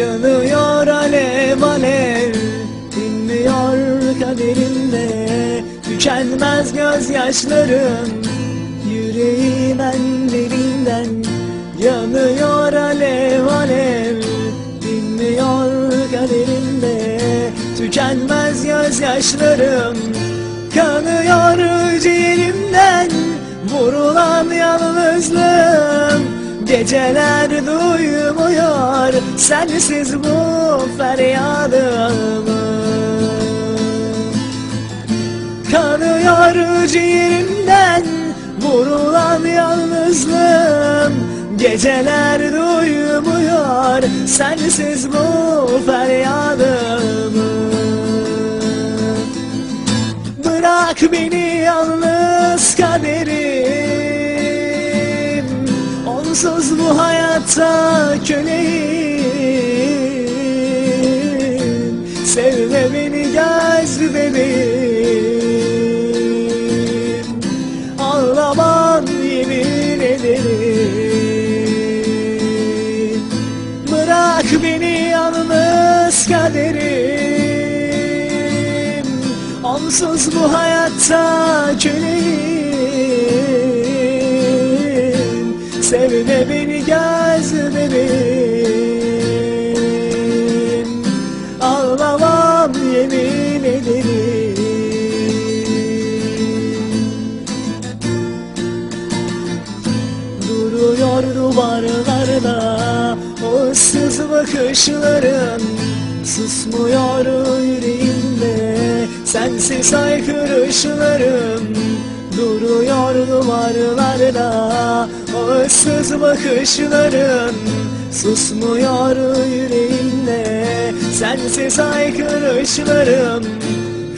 Yanıyor alev alev Dinmiyor kaderimde Tükenmez gözyaşlarım Yüreğim en derinden Yanıyor alev alev Dinmiyor kaderimde Tükenmez gözyaşlarım Kanıyor ciğerimden. Vurulan yalnızlık Geceler duymuyor Sensiz bu feryadımı. Kanıyor ciğerimden Vurulan yalnızlığım. Geceler duymuyor Sensiz bu feryadımı. Bırak beni yalnız kaderim Onsuz bu hayatta köleyim Sevme beni göz bebeğim Ağlamam yemin ederim. Bırak beni yalnız kaderim. Onsuz bu hayatta köleyim Sevme beni göz bebeğim Ağlamam yemin ederim. Duruyor duvarlarda o ıssız bakışların Susmuyor yüreğimde sensiz haykırışlarım Duruyor duvarlarda. O ıssız bakışların Susmuyor yüreğimde. Sensiz haykırışlarım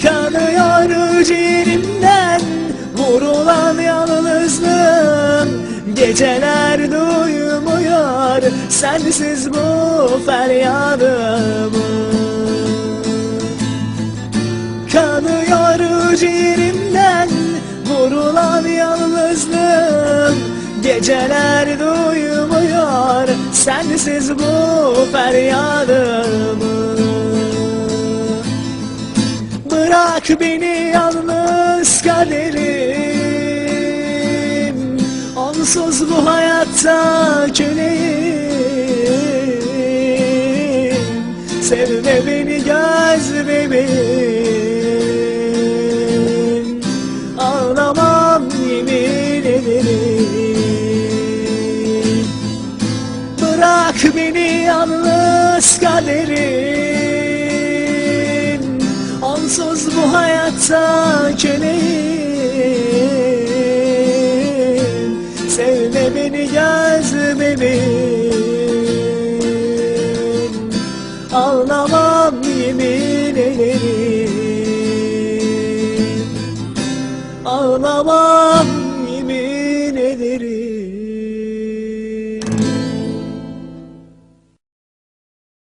Kanıyor ciğerimden. Vurulan yalnızlığım Geceler duymuyor. Sensiz bu feryadımı Geceler duymuyor. Sensiz bu feryadımı Bırak beni yalnız kaderim. Onsuz bu hayatta köleyim. Sevme Bırak beni yalnız kaderin Onsuz bu hayatta köleyim Sevme beni göz bebeğim Ağlama